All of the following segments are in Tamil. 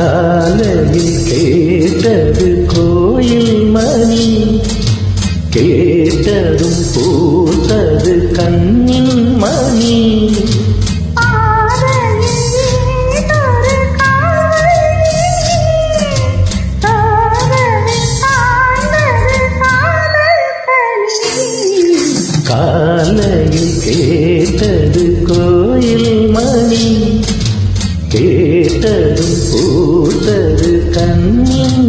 காலவி கேட்டது கோயில் மணி. கேட்டதும் பூத்தது கண்ணின் மணி. காலையில் கேட்டது கோயில் மணி. கே கேட்டதும் பூத்தது கண்ணின்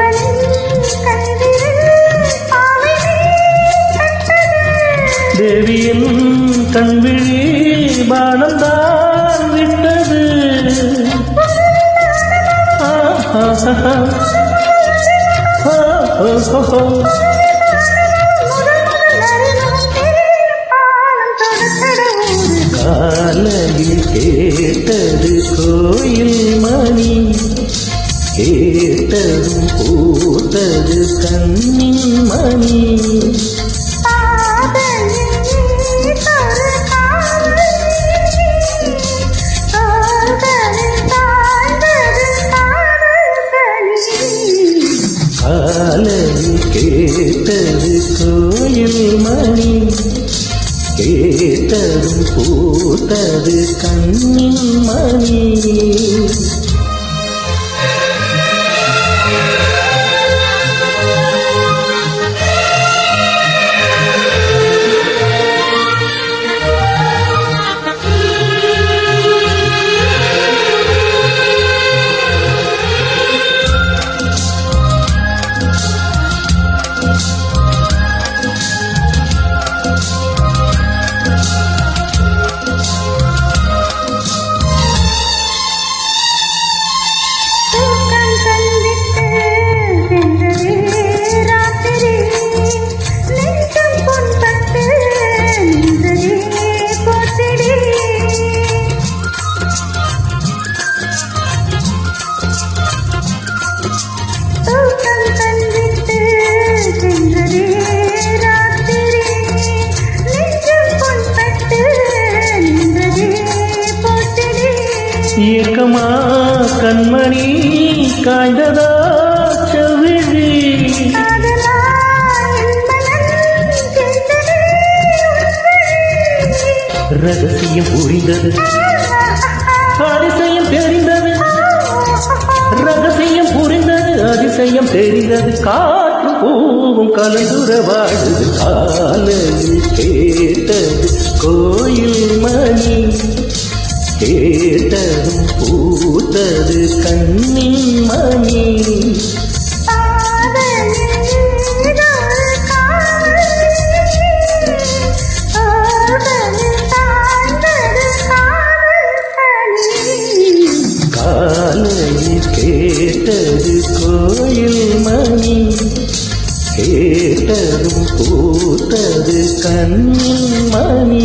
தேவியின் கண்விழி பானந்தான் விட்டது ஆஹாஹா. காலையில் கேட்டது கோயில் மணி கேட்டதும் பூத்தது கண்ணி கேட்டதும் பூத்தது கண்ணின் மணி. காய்ந்ததா செவ்விழி ரகசியம் புரிந்தது. அதிசயம் தெரிந்தது. ரகசியம் புரிந்தது அதிசயம் தெரிந்தது. காற்று பூவும் கலந்துர வாழுது காலையில் கேட்டது. கோயில் மணி கேட்டதும் பூத்தது. கண்ணின் மணி தரும் பூத்தது கண்மணி